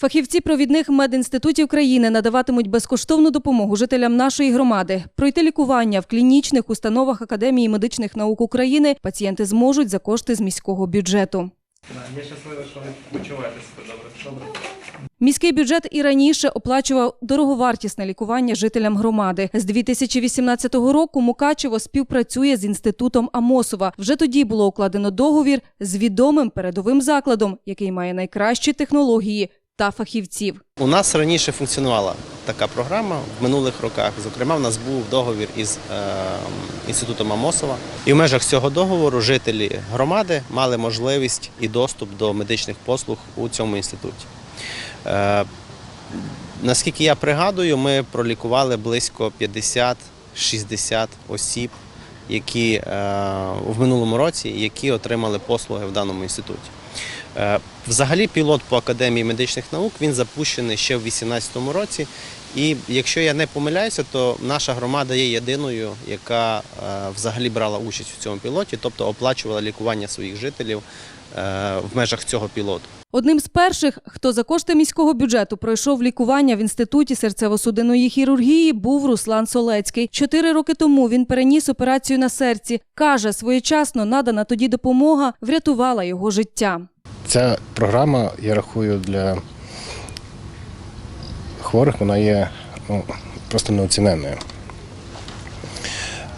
Фахівці провідних медінститутів країни надаватимуть безкоштовну допомогу жителям нашої громади. Пройти лікування в клінічних установах Академії медичних наук України пацієнти зможуть за кошти з міського бюджету. Я щасливий, що ви почуваєте добре. Добре. Міський бюджет і раніше оплачував дороговартісне лікування жителям громади. З 2018 року Мукачево співпрацює з інститутом Амосова. Вже тоді було укладено договір з відомим передовим закладом, який має найкращі технології та фахівців. У нас раніше функціонувала така програма в минулих роках. Зокрема, в нас був договір із е, інститутом Амосова. І в межах цього договору жителі громади мали можливість і доступ до медичних послуг у цьому інституті. Е, наскільки я пригадую, ми пролікували близько 50-60 осіб, які е, в минулому році які отримали послуги в даному інституті. Е, Взагалі, пілот по академії медичних наук він запущений ще в 2018 році. І якщо я не помиляюся, то наша громада є єдиною, яка е, взагалі брала участь у цьому пілоті, тобто оплачувала лікування своїх жителів е, в межах цього пілоту. Одним з перших, хто за кошти міського бюджету пройшов лікування в інституті серцево-судинної хірургії, був Руслан Солецький. Чотири роки тому він переніс операцію на серці. каже, своєчасно надана тоді допомога врятувала його життя. Ця програма, я рахую, для хворих вона є ну, просто неоціненною.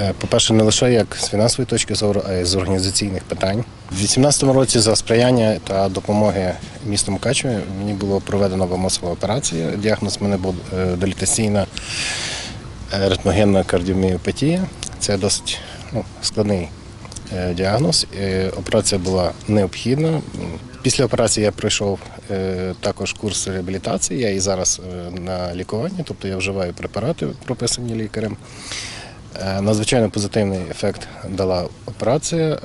Е, По-перше, не лише як з фінансової точки зору, а й з організаційних питань. У 2018 році за сприяння та допомоги місту Мукачеві мені було проведено вамосова операція. Діагноз в мене був е, долітаційна е, ритмогенна кардіоміопатія. Це досить ну, складний діагноз. Операція була необхідна. Після операції я пройшов е, також курс реабілітації. Я і зараз е, на лікуванні, тобто я вживаю препарати, прописані лікарем. Е, Надзвичайно позитивний ефект дала операція.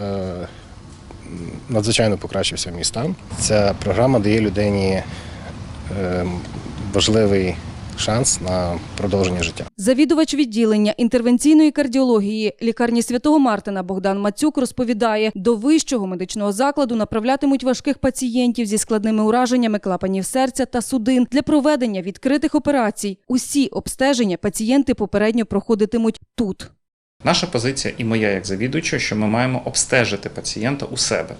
Надзвичайно покращився мій стан. Ця програма дає людині е, важливий шанс на продовження життя. Завідувач відділення інтервенційної кардіології лікарні святого Мартина Богдан Мацюк розповідає, до вищого медичного закладу направлятимуть важких пацієнтів зі складними ураженнями клапанів серця та судин для проведення відкритих операцій. Усі обстеження пацієнти попередньо проходитимуть тут. Наша позиція і моя як завідувача, що ми маємо обстежити пацієнта у себе.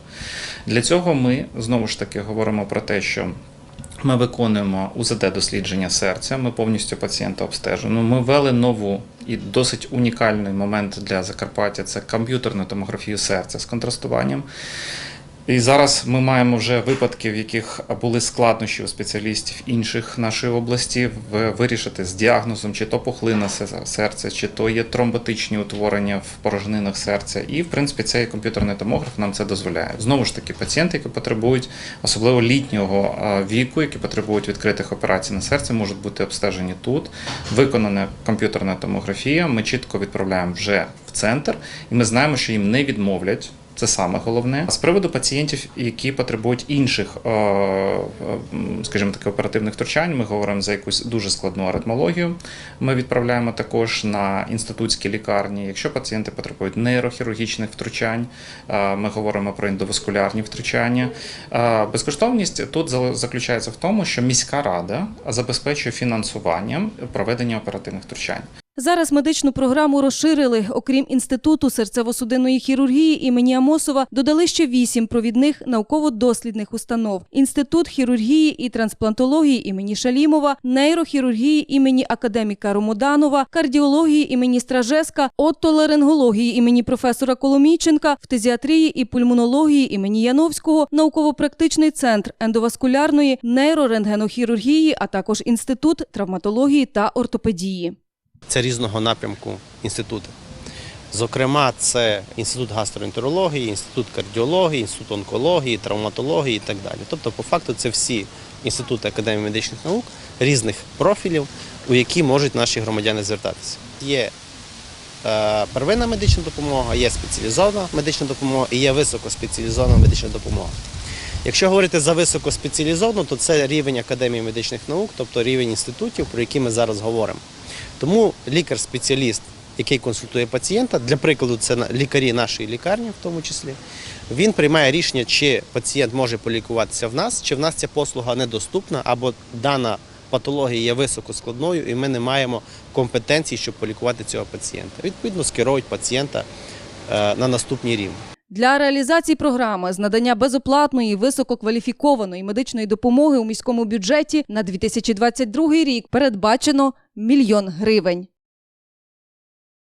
Для цього ми знову ж таки говоримо про те, що ми виконуємо УЗД-дослідження серця, ми повністю пацієнта обстежуємо. Ми ввели нову і досить унікальний момент для Закарпаття це комп'ютерну томографію серця з контрастуванням. І зараз ми маємо вже випадки, в яких були складнощі у спеціалістів інших нашої області вирішити з діагнозом, чи то пухлина се- серця, чи то є тромботичні утворення в порожнинах серця. І, в принципі, цей комп'ютерний томограф нам це дозволяє. Знову ж таки, пацієнти, які потребують особливо літнього віку, які потребують відкритих операцій на серці, можуть бути обстежені тут. Виконана комп'ютерна томографія. Ми чітко відправляємо вже в центр, і ми знаємо, що їм не відмовлять. Це саме головне. З приводу пацієнтів, які потребують інших, е, е, скажімо так, оперативних втручань, ми говоримо за якусь дуже складну аритмологію. Ми відправляємо також на інститутські лікарні. Якщо пацієнти потребують нейрохірургічних втручань, е, ми говоримо про ендоваскулярні втручання. Безкоштовність тут заключається в тому, що міська рада забезпечує фінансуванням проведення оперативних втручань. Зараз медичну програму розширили. Окрім інституту серцево-судинної хірургії імені Амосова, додали ще вісім провідних науково-дослідних установ: інститут хірургії і трансплантології імені Шалімова, нейрохірургії імені академіка Ромоданова, кардіології імені Стражеска, оттоларингології імені професора Коломійченка, фтизіатрії і пульмонології імені Яновського, науково-практичний центр ендоваскулярної нейрорентгенохірургії, а також інститут травматології та ортопедії. Це різного напрямку інститути. Зокрема, це інститут гастроентерології, інститут кардіології, інститут онкології, травматології і так далі. Тобто, по факту, це всі інститути Академії медичних наук різних профілів, у які можуть наші громадяни звертатися. Є е, первинна медична допомога, є спеціалізована медична допомога і є високоспеціалізована медична допомога. Якщо говорити за високоспеціалізовану, то це рівень Академії медичних наук, тобто рівень інститутів, про які ми зараз говоримо. Тому лікар-спеціаліст, який консультує пацієнта, для прикладу, це лікарі нашої лікарні, в тому числі, Він приймає рішення, чи пацієнт може полікуватися в нас, чи в нас ця послуга недоступна, або дана патологія є високоскладною, і ми не маємо компетенції, щоб полікувати цього пацієнта. Відповідно, скерують пацієнта е, на наступний рівень. Для реалізації програми з надання безоплатної висококваліфікованої медичної допомоги у міському бюджеті на 2022 рік передбачено мільйон гривень.